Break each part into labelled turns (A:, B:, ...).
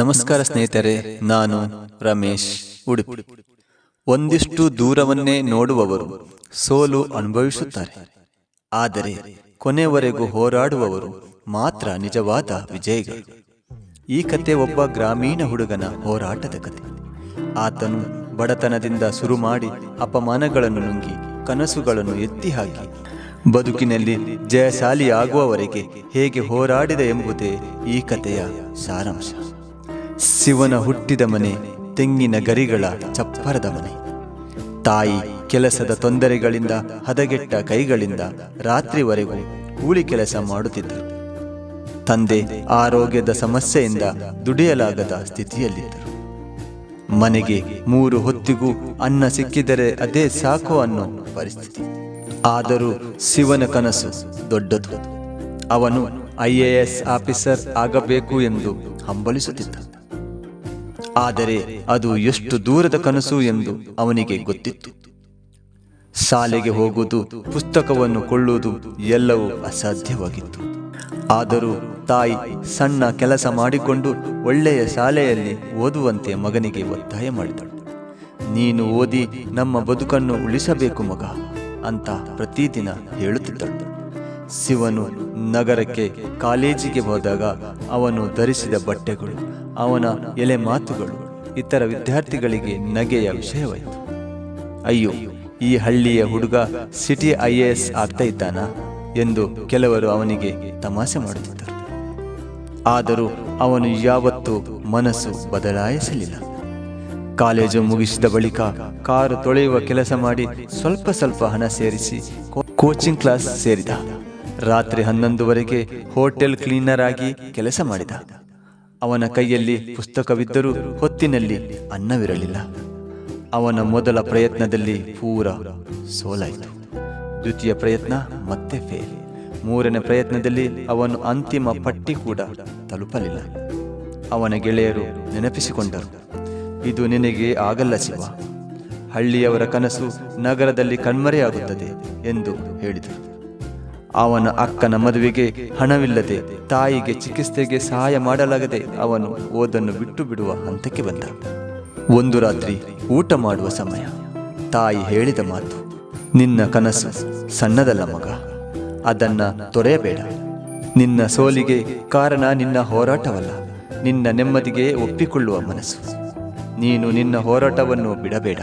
A: ನಮಸ್ಕಾರ ಸ್ನೇಹಿತರೆ, ನಾನು ರಮೇಶ್ ಉಡುಪಿ. ಒಂದಿಷ್ಟು ದೂರವನ್ನೇ ನೋಡುವವರು ಸೋಲು ಅನುಭವಿಸುತ್ತಾರೆ. ಆದರೆ ಕೊನೆವರೆಗೂ ಹೋರಾಡುವವರು ಮಾತ್ರ ನಿಜವಾದ ವಿಜಯಿಗಳು. ಈ ಕತೆ ಒಬ್ಬ ಗ್ರಾಮೀಣ ಹುಡುಗನ ಹೋರಾಟದ ಕತೆ. ಆತನು ಬಡತನದಿಂದ ಶುರು ಮಾಡಿ ಅಪಮಾನಗಳನ್ನು ನುಂಗಿ ಕನಸುಗಳನ್ನು ಎತ್ತಿ ಹಾಕಿ ಬದುಕಿನಲ್ಲಿ ಜಯಶಾಲಿಯಾಗುವವರೆಗೆ ಹೇಗೆ ಹೋರಾಡಿದ ಎಂಬುದೇ ಈ ಕಥೆಯ ಸಾರಾಂಶ. ಶಿವನ ಹುಟ್ಟಿದ ಮನೆ, ತೆಂಗಿನ ಗರಿಗಳ ಚಪ್ಪರದ ಮನೆ. ತಾಯಿ ಕೆಲಸದ ತೊಂದರೆಗಳಿಂದ ಹದಗೆಟ್ಟ ಕೈಗಳಿಂದ ರಾತ್ರಿವರೆಗೂ ಕೂಲಿ ಕೆಲಸ ಮಾಡುತ್ತಿದ್ದರು. ತಂದೆ ಆರೋಗ್ಯದ ಸಮಸ್ಯೆಯಿಂದ ದುಡಿಯಲಾಗದ ಸ್ಥಿತಿಯಲ್ಲಿದ್ದರು. ಮನೆಗೆ ಮೂರು ಹೊತ್ತಿಗೂ ಅನ್ನ ಸಿಕ್ಕಿದರೆ ಅದೇ ಸಾಕು ಅನ್ನೋ ಪರಿಸ್ಥಿತಿ. ಆದರೂ ಶಿವನ ಕನಸು ದೊಡ್ಡದು. ಅವನು ಐಎಎಸ್ ಆಫೀಸರ್ ಆಗಬೇಕು ಎಂದು ಹಂಬಲಿಸುತ್ತಿದ್ದ. ಆದರೆ ಅದು ಎಷ್ಟು ದೂರದ ಕನಸು ಎಂದು ಅವನಿಗೆ ಗೊತ್ತಿತ್ತು. ಶಾಲೆಗೆ ಹೋಗುವುದು, ಪುಸ್ತಕವನ್ನು ಕೊಳ್ಳುವುದು ಎಲ್ಲವೂ ಅಸಾಧ್ಯವಾಗಿತ್ತು. ಆದರೂ ತಾಯಿ ಸಣ್ಣ ಕೆಲಸ ಮಾಡಿಕೊಂಡು ಒಳ್ಳೆಯ ಶಾಲೆಯಲ್ಲಿ ಓದುವಂತೆ ಮಗನಿಗೆ ಒತ್ತಾಯ ಮಾಡಿದಳು. ನೀನು ಓದಿ ನಮ್ಮ ಬದುಕನ್ನು ಉಳಿಸಬೇಕು ಮಗ, ಅಂತ ಪ್ರತಿದಿನ ಹೇಳುತ್ತಿದ್ದಳು. ಶಿವನು ನಗರಕ್ಕೆ, ಕಾಲೇಜಿಗೆ ಹೋದಾಗ ಅವನು ಧರಿಸಿದ ಬಟ್ಟೆಗಳು, ಅವನ ಎಲೆ ಮಾತುಗಳು, ಇತರ ವಿದ್ಯಾರ್ಥಿಗಳಿಗೆ ನಗೆಯ ವಿಷಯವಾಯಿತು. ಅಯ್ಯೋ, ಈ ಹಳ್ಳಿಯ ಹುಡುಗ ಸಿಟಿ ಐ ಎ ಎಸ್ ಆಗ್ತಾ ಇದ್ದಾನಾ ಎಂದು ಕೆಲವರು ಅವನಿಗೆ ತಮಾಷೆ ಮಾಡುತ್ತಿದ್ದರು. ಆದರೂ ಅವನು ಯಾವತ್ತೂ ಮನಸ್ಸು ಬದಲಾಯಿಸಲಿಲ್ಲ. ಕಾಲೇಜು ಮುಗಿಸಿದ ಬಳಿಕ ಕಾರು ತೊಳೆಯುವ ಕೆಲಸ ಮಾಡಿ ಸ್ವಲ್ಪ ಸ್ವಲ್ಪ ಹಣ ಸೇರಿಸಿ ಕೋಚಿಂಗ್ ಕ್ಲಾಸ್ ಸೇರಿದ. ರಾತ್ರಿ ಹನ್ನೊಂದುವರೆಗೆ ಹೋಟೆಲ್ ಕ್ಲೀನರ್ ಆಗಿ ಕೆಲಸ ಮಾಡಿದ. ಅವನ ಕೈಯಲ್ಲಿ ಪುಸ್ತಕವಿದ್ದರೂ ಹೊತ್ತಿನಲ್ಲಿ ಅನ್ನವಿರಲಿಲ್ಲ. ಅವನ ಮೊದಲ ಪ್ರಯತ್ನದಲ್ಲಿ ಪೂರ ಸೋಲಾಯಿತು. ದ್ವಿತೀಯ ಪ್ರಯತ್ನ ಮತ್ತೆ ಫೇಲ್ ಮೂರನೇ ಪ್ರಯತ್ನದಲ್ಲಿ ಅವನು ಅಂತಿಮ ಪಟ್ಟಿ ಕೂಡ ತಲುಪಲಿಲ್ಲ. ಅವನ ಗೆಳೆಯರು ನೆನಪಿಸಿಕೊಂಡರು. ಇದು ನಿನಗೆ ಆಗಲ್ಲ ಶಿವ. ಹಳ್ಳಿಯವರ ಕನಸು ನಗರದಲ್ಲಿ ಕಣ್ಮರೆಯಾಗುತ್ತದೆ ಎಂದು ಹೇಳಿದರು. ಅವನ ಅಕ್ಕನ ಮದುವೆಗೆ ಹಣವಿಲ್ಲದೆ ತಾಯಿಗೆ ಚಿಕಿತ್ಸೆಗೆ ಸಹಾಯ ಮಾಡಲಾಗದೆ ಅವನು ಓದನ್ನು ಬಿಟ್ಟು ಬಿಡುವ ಹಂತಕ್ಕೆ ಬಂದ. ಒಂದು ರಾತ್ರಿ ಊಟ ಮಾಡುವ ಸಮಯ. ತಾಯಿ ಹೇಳಿದ ಮಾತು, ನಿನ್ನ ಕನಸು ಸಣ್ಣದಲ್ಲ ಮಗ. ಅದನ್ನ ತೊರೆಯಬೇಡ. ನಿನ್ನ ಸೋಲಿಗೆ ಕಾರಣ ನಿನ್ನ ಹೋರಾಟವಲ್ಲ. ನಿನ್ನ ನೆಮ್ಮದಿಗೆ ಒಪ್ಪಿಕೊಳ್ಳುವ ಮನಸ್ಸು. ನೀನು ನಿನ್ನ ಹೋರಾಟವನ್ನು ಬಿಡಬೇಡ.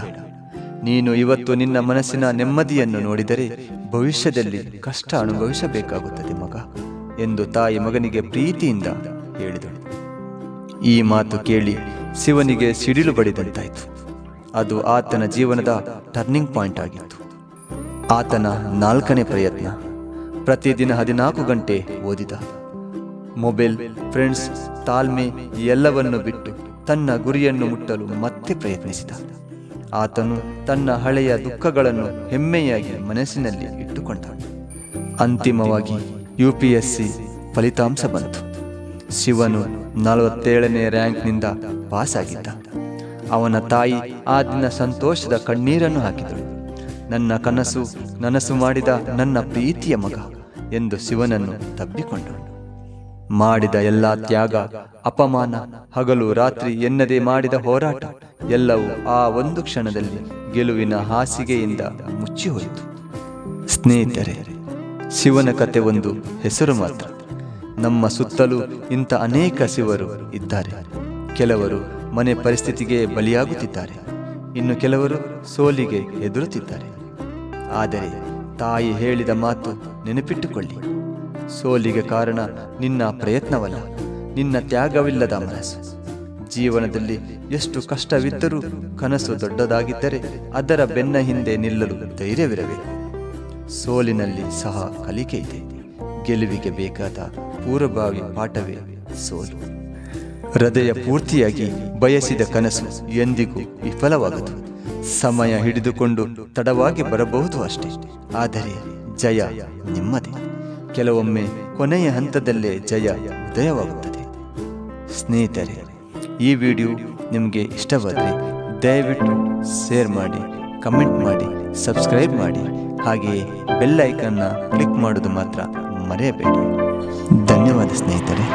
A: ನೀನು ಇವತ್ತು ನಿನ್ನ ಮನಸ್ಸಿನ ನೆಮ್ಮದಿಯನ್ನು ನೋಡಿದರೆ ಭವಿಷ್ಯದಲ್ಲಿ ಕಷ್ಟ ಅನುಭವಿಸಬೇಕಾಗುತ್ತದೆ ಮಗ ಎಂದು ತಾಯಿ ಮಗನಿಗೆ ಪ್ರೀತಿಯಿಂದ ಹೇಳಿದಳು. ಈ ಮಾತು ಕೇಳಿ ಶಿವನಿಗೆ ಸಿಡಿಲು ಬಡಿದಂತಾಯಿತು. ಅದು ಆತನ ಜೀವನದ ಟರ್ನಿಂಗ್ ಪಾಯಿಂಟ್ ಆಗಿತ್ತು. ಆತನ ನಾಲ್ಕನೇ ಪ್ರಯತ್ನ ಪ್ರತಿದಿನ ಹದಿನಾಲ್ಕು ಗಂಟೆ ಓದಿದ. ಮೊಬೈಲ್ ಫ್ರೆಂಡ್ಸ್ ತಾಳ್ಮೆ ಎಲ್ಲವನ್ನು ಬಿಟ್ಟು ತನ್ನ ಗುರಿಯನ್ನು ಮುಟ್ಟಲು ಮತ್ತೆ ಪ್ರಯತ್ನಿಸಿದ. ಆತನು ತನ್ನ ಹಳೆಯ ದುಃಖಗಳನ್ನು ಹೆಮ್ಮೆಯಾಗಿ ಮನಸ್ಸಿನಲ್ಲಿ ಇಟ್ಟುಕೊಂಡ ಅಂತಿಮವಾಗಿ ಯು ಪಿ ಎಸ್ ಸಿ ಫಲಿತಾಂಶ ಬಂತು. ಶಿವನು ನಲವತ್ತೇಳನೇ ರ್ಯಾಂಕ್ನಿಂದ ಪಾಸ್ ಆಗಿದ್ದ ಅವನ ತಾಯಿ ಆ ದಿನ ಸಂತೋಷದ ಕಣ್ಣೀರನ್ನು ಹಾಕಿದಳು. ನನ್ನ ಕನಸು ನನಸು ಮಾಡಿದ ನನ್ನ ಪ್ರೀತಿಯ ಮಗ ಎಂದು ಶಿವನನ್ನು ತಬ್ಬಿಕೊಂಡಳು ಮಾಡಿದ ಎಲ್ಲಾ ತ್ಯಾಗ, ಅಪಮಾನ, ಹಗಲು ರಾತ್ರಿ ಎನ್ನದೆ ಮಾಡಿದ ಹೋರಾಟ. ಎಲ್ಲವೂ ಆ ಒಂದು ಕ್ಷಣದಲ್ಲಿ ಗೆಲುವಿನ ಹಾಸಿಗೆಯಿಂದ ಮುಚ್ಚಿ ಹೋಯಿತು ಸ್ನೇಹಿತರೆ, ಶಿವನ ಕತೆ ಒಂದು ಹೆಸರು ಮಾತ್ರ. ನಮ್ಮ ಸುತ್ತಲೂ ಇಂಥ ಅನೇಕ ಶಿವರು ಇದ್ದಾರೆ. ಕೆಲವರು ಮನೆ ಪರಿಸ್ಥಿತಿಗೆ ಬಲಿಯಾಗುತ್ತಿದ್ದಾರೆ. ಇನ್ನು ಕೆಲವರು ಸೋಲಿಗೆ ಎದುರುತ್ತಿದ್ದಾರೆ ಆದರೆ ತಾಯಿ ಹೇಳಿದ ಮಾತು ನೆನಪಿಟ್ಟುಕೊಳ್ಳಿ. ಸೋಲಿಗೆ ಕಾರಣ ನಿನ್ನ ಪ್ರಯತ್ನವಲ್ಲ, ನಿನ್ನ ತ್ಯಾಗವಿಲ್ಲದ ಮನಸ್ಸು. ಜೀವನದಲ್ಲಿ ಎಷ್ಟು ಕಷ್ಟವಿದ್ದರೂ ಕನಸು ದೊಡ್ಡದಾಗಿದ್ದರೆ ಅದರ ಬೆನ್ನ ಹಿಂದೆ ನಿಲ್ಲಲು ಧೈರ್ಯವಿರಬೇಕು. ಸೋಲಿನಲ್ಲಿ ಸಹ ಕಲಿಕೆ ಇದೆ. ಗೆಲುವಿಗೆ ಬೇಕಾದ ಪೂರ್ವಭಾವಿ ಪಾಠವೇ ಸೋಲು. ಹೃದಯ ಪೂರ್ತಿಯಾಗಿ ಬಯಸಿದ ಕನಸು ಎಂದಿಗೂ ವಿಫಲವಾಗದು. ಸಮಯ ಹಿಡಿದುಕೊಂಡು ತಡವಾಗಿ ಬರಬಹುದು ಅಷ್ಟೇ. ಆದರೆ ಜಯ ನಿಮ್ಮದೇ. ಕೆಲವೊಮ್ಮೆ ಕೊನೆಯ ಹಂತದಲ್ಲೇ ಜಯ ಉದಯವಾಗುತ್ತದೆ. ಸ್ನೇಹಿತರೆ ಈ ವಿಡಿಯೋ ನಿಮಗೆ ಇಷ್ಟವಾದರೆ ದಯವಿಟ್ಟು ಶೇರ್ ಮಾಡಿ, ಕಮೆಂಟ್ ಮಾಡಿ, ಸಬ್ಸ್ಕ್ರೈಬ್ ಮಾಡಿ. ಹಾಗೆಯೇ ಬೆಲ್ ಐಕನ್ನ ಕ್ಲಿಕ್ ಮಾಡೋದು ಮಾತ್ರ ಮರೆಯಬೇಡಿ. ಧನ್ಯವಾದ ಸ್ನೇಹಿತರೆ.